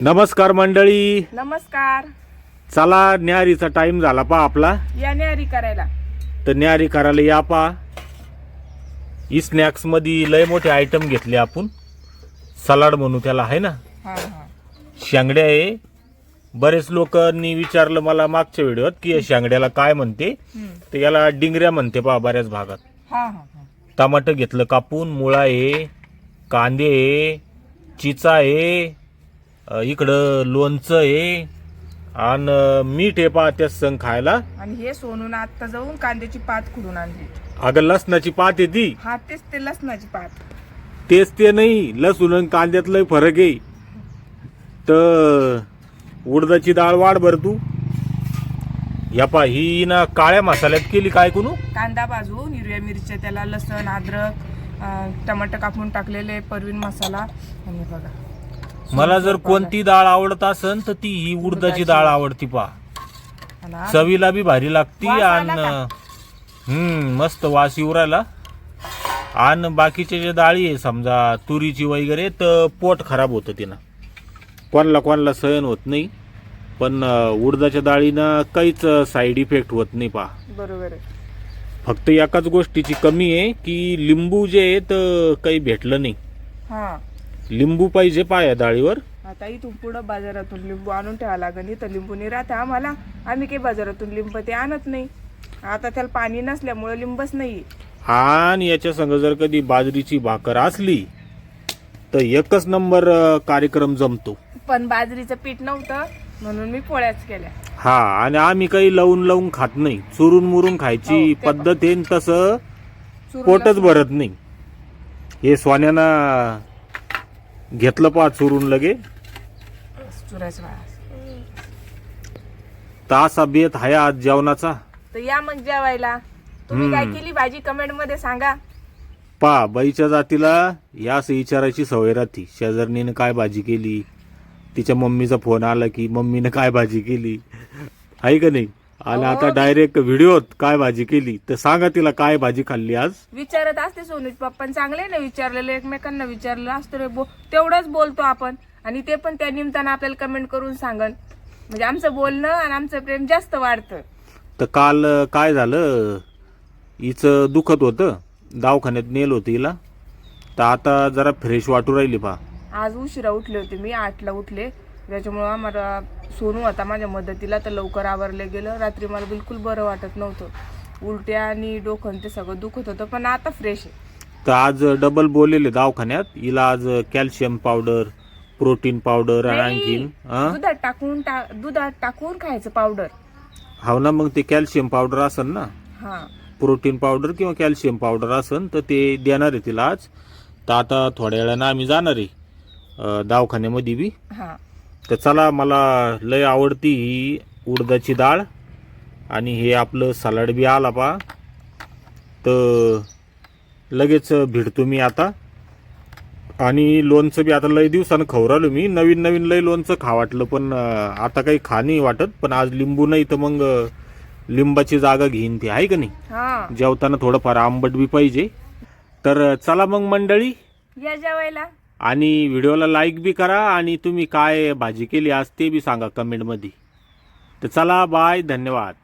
नमस्कार मंडळी. नमस्कार. चला न्यारीचा टाइम झाला पा आपला. या न्यारी करायला. तर न्यारी करायला या पा ई स्नॅक्समध्ये लय मोठे आयटम घेतले आपण. सलाड म्हणू त्याला आहे ना? हा हा. शेंगड्या आहे. बरेच लोकांनी विचारलं मला मागच्या व्हिडिओत की या शेंगड्याला काय म्हणते? हम्म. तर याला डिंगऱ्या म्हणते पा बऱ्याच भागात. हा हा हा. टमाटर घेतलं कापून मुळा आहे कांदे आहे चिचा आहे इकडं लोणचं आहे आणि मीठ आहे पा त्या संग खायला. आणि हे सोनून आता जाऊन कांद्याची पात खुडून आणली. अगं लसणाची पात आहे ती. हा तेच ते लसणाची पात. तेच ते नाही लसूण आणि कांद्यात लय फरक आहे. तर उडदाची डाळ वाढ बर तू. या पा ही ना काळ्या मसाल्यात केली काय कुणू कांदा भाजून हिरव्या मिरच्या त्याला लसण अद्रक अं, टमाटर कापून टाकलेले परवीन मसाला. आणि बघा. मला जर कोणती डाळ आवडत असन तर ती ही उडदाची डाळ आवडती पा चवीला बी भारी लागती वास आला आणि हम्म मस्त वास येऊ राहिला. आणि बाकीचे जे डाळी आहे समजा तुरीची वगैरे तर पोट खराब होतं तिनं. कोणाला कोणाला सहन होत नाही. पण अं, उडदाच्या डाळीनं काहीच साईड इफेक्ट होत नाही पा बरोबर आहे. फक्त एकाच गोष्टीची कमी आहे की लिंबू जे आहे तर काही भेटलं नाही. हा. लिंबू पाहिजे पा या डाळीवर आता इथून पुढं बाजारातून लिंबू आणून ठेवा लागेल. इथं लिंबू नाही राहते आम्हाला. आम्ही काही बाजारातून लिंब ते आणत नाही. आता त्याला पाणी नसल्यामुळे लिंबच नाही आणि याच्या संग जर कधी बाजरीची भाकर असली तर एकच नंबर अं, कार्यक्रम जमतो. पण बाजरीचं पीठ नव्हतं म्हणून मी पोळ्याच केल्या. हा आणि आम्ही काही लावून लावून खात नाही. चुरून मुरून खायची हो, ते. पद्धत आहे न तसं चुरून पोटच भरत नाही. हे सोन्यानं घेतलं पा चुरून लगे. चुरायचं बाळा. तर असा बेत आहे आज जेवणाचा. तर या मग जेवायला. तुम्ही काय केली भाजी कमेंटमध्ये सांगा. पा बाईच्या जातीला याच विचारायची सवय राहती. शेजारणीनं काय भाजी केली? तिच्या मम्मीचा फोन आला की मम्मीनं काय भाजी केली? आहे का नाही? आणि आता डायरेक्ट व्हिडिओत काय भाजी केली? तर सांगा तिला काय भाजी खाल्ली आज? विचारत असते सोनूज पप्पा चांगले ना विचारलेलं एकमेकांना विचारलं असतं रे बो. तेवढंच बोलतो आपण. आणि ते पण त्या निमित्तानं आपल्याला कमेंट करून सांगन. म्हणजे आमचं बोलणं आणि आमचं प्रेम जास्त वाढतं. तर काल काय झालं? हिचं दुखत होतं. दवाखान्यात नेलं होतं हिला. तर आता जरा फ्रेश वाटू राहिली पा आज उशिरा उठले होते मी आठला उठले. त्याच्यामुळं आम्हाला सोनू होता माझ्या मदतीला तर लवकर आवरले गेलं. रात्री मला बिलकुल बरं वाटत नव्हतं. उलट्या आणि डोकं ते सगळं दुखत होतं पण आता फ्रेश आहे. तर आज डबल बोललेले दवाखान्यात. हिला आज कॅल्शियम पावडर प्रोटीन पावडर आणि आणखीन हं? दुधात टाकून टा- दुधात टाकून खायचं पावडर हो ना मग ते कॅल्शियम पावडर असेल ना? हा. प्रोटीन पावडर किंवा कॅल्शियम पावडर असेल तर ते देणार आहे तिला आज. तर आता थोड्या वेळानं आम्ही जाणार आहे अं, दवाखान्यामध्ये बी. हा. तर चला मला लय आवडती ही उडदाची डाळ आणि हे आपलं सलाड बी आला पा. तर लगेच भिडतो मी आता. आणि लोणचं बी आता लय दिवसानं खवरालो मी. नवीन नवीन लय लोणचं खा वाटलं पण आता काही खा नाही वाटत. पण आज लिंबू नाही तर मग लिंबाची जागा घेईन ती. आहे का नाही? जेवताना थोडंफार आंबट बी पाहिजे. तर चला मग मंडळी. या जेवायला. आणि व्हिडिओला लाईक बी करा आणि तुम्ही काय भाजी केली आज ते बी सांगा कमेंटमध्ये तर चला बाय धन्यवाद.